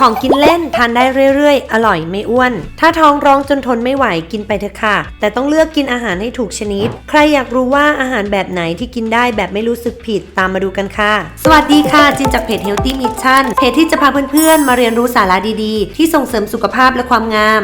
ของกินเล่นทานได้เรื่อยๆ อร่อยไม่อ้วน ถ้าท้องร้องจนทนไม่ไหวกินไปเถอะค่ะ แต่ต้องเลือกกินอาหารให้ถูกชนิด ใครอยากรู้ว่าอาหารแบบไหนที่กินได้แบบไม่รู้สึกผิดตามมาดูกันค่ะ สวัสดีค่ะ จินจากเพจ Healthy Mission เพจที่จะพาเพื่อนๆ มาเรียนรู้สาระดีๆ ที่ส่งเสริมสุขภาพและความงาม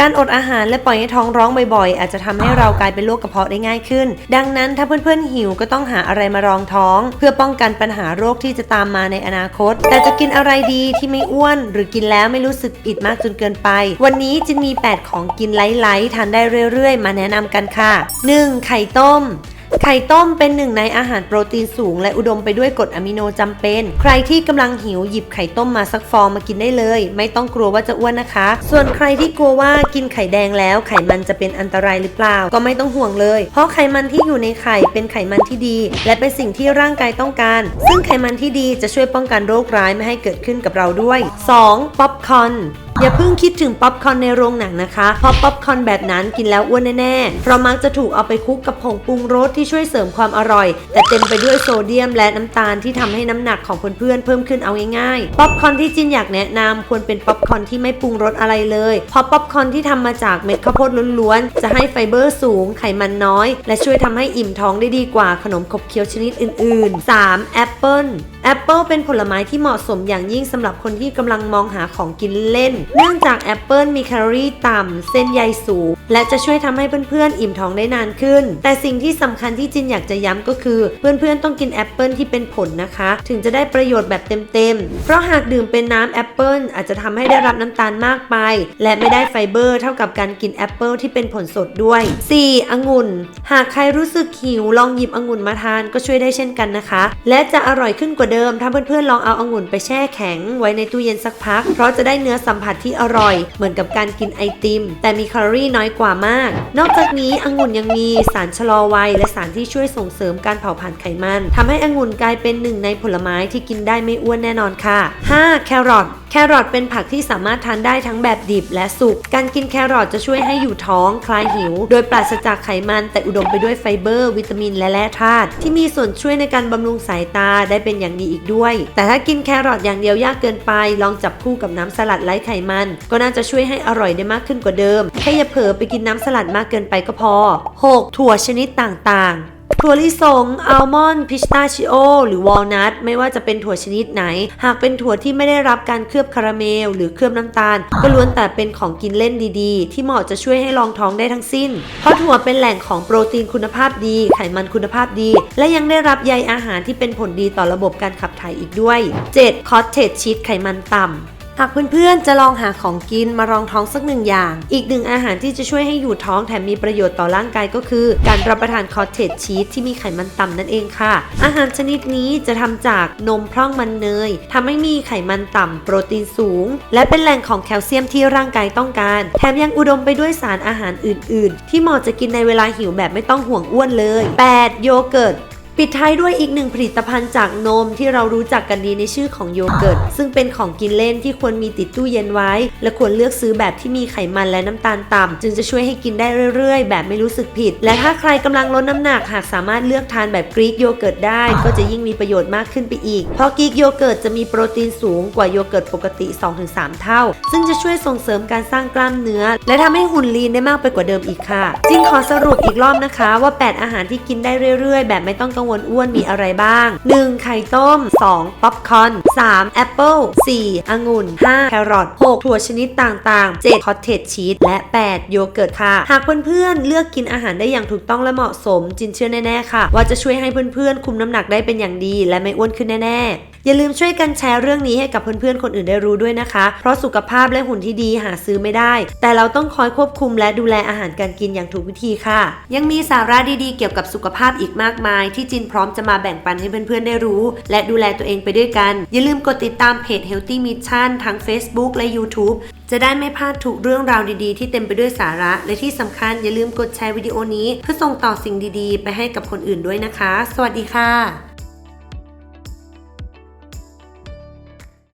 การอดอาหารและปล่อยให้ท้องร้องบ่อยๆ อาจจะทำให้เรากลายเป็นโรคกระเพาะได้ง่ายขึ้น ดังนั้นถ้าเพื่อนๆหิวก็ต้องหาอะไรมารองท้อง เพื่อป้องกันปัญหาโรคที่จะตามมาในอนาคต แต่จะกินอะไรดีที่ไม่อ้วน หรือกินแล้วไม่รู้สึกอิดมากจนเกินไป วันนี้จินมี 8 ของกินไลท์ๆทานได้เรื่อยๆ มาแนะนำกันค่ะ 1. ไข่ต้ม ไข่ต้มเป็นหนึ่งในอาหารโปรตีนสูง และอุดมไปด้วยกรดอะมิโนจำเป็น ใครที่กำลังหิวหยิบไข่ต้มมาสักฟองมากินได้เลย ไม่ต้องกลัวว่าจะอ้วนนะคะ ส่วนใครที่กลัวว่ากินไข่แดงแล้ว ไขมันจะเป็นอันตรายหรือเปล่า ก็ไม่ต้องห่วงเลย เพราะไขมันที่อยู่ในไข่เป็นไขมันที่ดี และเป็นสิ่งที่ร่างกายต้องการ ซึ่งไขมันที่ดีจะช่วยป้องกันโรคร้ายไม่ให้เกิดขึ้นกับเราด้วย 2. ป๊อปคอน อย่าเพิ่งคิดถึงป๊อปคอร์นในโรงหนังนะคะ เพราะป๊อปคอร์นแบบนั้นกินแล้วอ้วนแน่ๆ เพราะมักจะถูกเอาไปคลุกกับผงปรุงรสที่ช่วยเสริมความอร่อย แต่เต็มไปด้วยโซเดียมและน้ำตาลที่ทำให้น้ำหนักของเพื่อนๆเพิ่มขึ้นเอาง่ายๆ ป๊อปคอร์นที่จินอยากแนะนำควรเป็นป๊อปคอร์นที่ไม่ปรุงรสอะไรเลย เพราะป๊อปคอร์นที่ทำมาจากเม็ดข้าวโพดล้วนๆ จะให้ไฟเบอร์สูง ไขมันน้อย และช่วยทำให้อิ่มท้องได้ดีกว่าขนมขบเคี้ยวชนิดอื่นๆ 3. แอปเปิลแอปเปิลเป็นผลไม้ที่เหมาะสมอย่างยิ่งสำหรับคนที่กำลังมองหาของกินเล่นเนื่องจากแอปเปิลมีแคลอรี่ต่ำ เส้นใยสูง และจะช่วยทำให้เพื่อนๆ อิ่มท้องได้นานขึ้น แต่สิ่งที่สำคัญที่จินอยากจะย้ำก็คือ เพื่อนๆ ต้องกินแอปเปิลที่เป็นผลนะคะ ถึงจะได้ประโยชน์แบบเต็มๆ เพราะหากดื่มเป็นน้ำแอปเปิลอาจจะทำให้ได้รับน้ำตาลมากไป และไม่ได้ไฟเบอร์เท่ากับการกินแอปเปิลที่เป็นผลสดด้วย 4. องุ่น หากใครรู้สึกหิวลองหยิบองุ่นมาทานก็ช่วยได้เช่นกันนะคะ และจะอร่อยขึ้นกว่าเดิมถ้าเพื่อนๆลองเอาองุ่นไปแช่แข็ง ไว้ในตู้เย็นสักพัก เพราะจะได้เนื้อสัมผัสที่อร่อย เหมือนกับการกินไอติม แต่มีแคลอรี่น้อยกว่ามาก นอกจากนี้องุ่นยังมีสารชะลอวัย และสารที่ช่วยส่งเสริมการเผาผลาญไขมันทำให้องุ่นกลายเป็นหนึ่งในผลไม้ที่กินได้ไม่อ้วนแน่นอนค่ะ 5. แครอท แครอทเป็นผักที่สามารถทานได้ทั้งแบบดิบและสุก การกินแครอทจะช่วยให้อยู่ท้อง คลายหิว โดยปราศจากไขมันแต่อุดมไปด้วยไฟเบอร์ วิตามินและแร่ธาตุที่มีส่วนช่วยในการบำรุงสายตาได้เป็นอย่างดีอีกด้วย แต่ถ้ากินแครอทอย่างเดียวยากเกินไป ลองจับคู่กับน้ำสลัดไร้ไขมัน ก็น่าจะช่วยให้อร่อยได้มากขึ้นกว่าเดิมแค่อย่าเผลอไปกินน้ำสลัดมากเกินไปก็พอ 6. ถั่วชนิดต่างๆ ถั่วลิสงอัลมอนด์พิสตาชิโอหรือวอลนัทไม่ว่าจะเป็นถั่วชนิดไหน หากเป็นถั่วที่ไม่ได้รับการเคลือบคาราเมล หรือเคลือบน้ำตาล ก็ล้วนแต่เป็นของกินเล่นดีๆ ที่เหมาะจะช่วยให้รองท้องได้ทั้งสิ้น เพราะถั่วเป็นแหล่งของโปรตีนคุณภาพดี ไขมันคุณภาพดี และยังได้รับใยอาหารที่เป็นผลดีต่อระบบการขับถ่ายอีกด้วย 7. คอสเทจชีสไขมันต่ำ หากเพื่อนๆ จะลองหาของกินมารองท้องสักหนึ่งอย่าง อีกหนึ่งอาหารที่จะช่วยให้อยู่ท้องแถมมีประโยชน์ต่อร่างกายก็คือ การรับประทานคอเทจชีสที่มีไขมันต่ำนั่นเองค่ะ อาหารชนิดนี้จะทำจากนมพร่องมันเนยทำให้มีไขมันต่ำโปรตีนสูง และเป็นแหล่งของแคลเซียมที่ร่างกายต้องการ แถมยังอุดมไปด้วยสารอาหารอื่น ๆ ที่เหมาะจะกินในเวลาหิวแบบไม่ต้องห่วงอ้วนเลย 8. โยเกิร์ต ปิดท้ายด้วยอีกหนึ่งผลิตภัณฑ์จากนมที่เรารู้จักกันดีในชื่อของโยเกิร์ต ซึ่งเป็นของกินเล่นที่ควรมีติดตู้เย็นไว้ และควรเลือกซื้อแบบที่มีไขมันและน้ำตาลต่ำจึงจะช่วยให้กินได้เรื่อยๆ แบบไม่รู้สึกผิด และถ้าใครกำลังลดน้ำหนักหากสามารถเลือกทานแบบกรีกโยเกิร์ตได้ ก็จะยิ่งมีประโยชน์มากขึ้นไปอีก เพราะกรีกโยเกิร์ตจะมีโปรตีนสูงกว่าโยเกิร์ตปกติ 2-3 เท่า ซึ่งจะช่วยส่งเสริมการสร้างกล้ามเนื้อ และทำให้หุ่นลีนได้มากไปกว่าเดิมอีกค่ะจิงขอสรุปอีกรอบนะคะว่า 8 อาหารที่กินได้เรื่อยๆ แบบไม่ต้องกังวลอ้วนมีอะไรบ้าง 1. ไข่ต้ม 2. ป๊อปคอร์น 3. แอปเปิล 4. องุ่น 5. แครอท 6. ถั่วชนิดต่างๆ 7. คอตเทจชีสและ 8. โยเกิร์ตค่ะ หากเพื่อนๆเลือกกินอาหารได้อย่างถูกต้องและเหมาะสมจินเชื่อแน่ๆค่ะ ว่าจะช่วยให้เพื่อนๆคุมน้ำหนักได้เป็นอย่างดี และไม่อ้วนขึ้นแน่ๆ อย่าลืมช่วยกันแชร์เรื่องนี้ให้กับเพื่อนๆคนอื่นได้รู้ด้วยนะคะ เพราะสุขภาพและหุ่นที่ดีหาซื้อไม่ได้ แต่เราต้องคอยควบคุมและดูแลอาหารการกินอย่างถูกวิธีค่ะ ยังมีสาระดีๆเกี่ยวกับสุขภาพอีกมากมาย ที่จินพร้อมจะมาแบ่งปันให้เพื่อนๆได้รู้ และดูแลตัวเองไปด้วยกัน อย่าลืมกดติดตามเพจ Healthy Mission ทั้ง Facebook และ YouTube จะได้ไม่พลาดทุกเรื่องราวดีๆ ที่เต็มไปด้วยสาระ และที่สำคัญอย่าลืมกดแชร์วิดีโอนี้ เพื่อส่งต่อสิ่งดีๆ ไปให้กับคนอื่นด้วยนะคะ สวัสดีค่ะ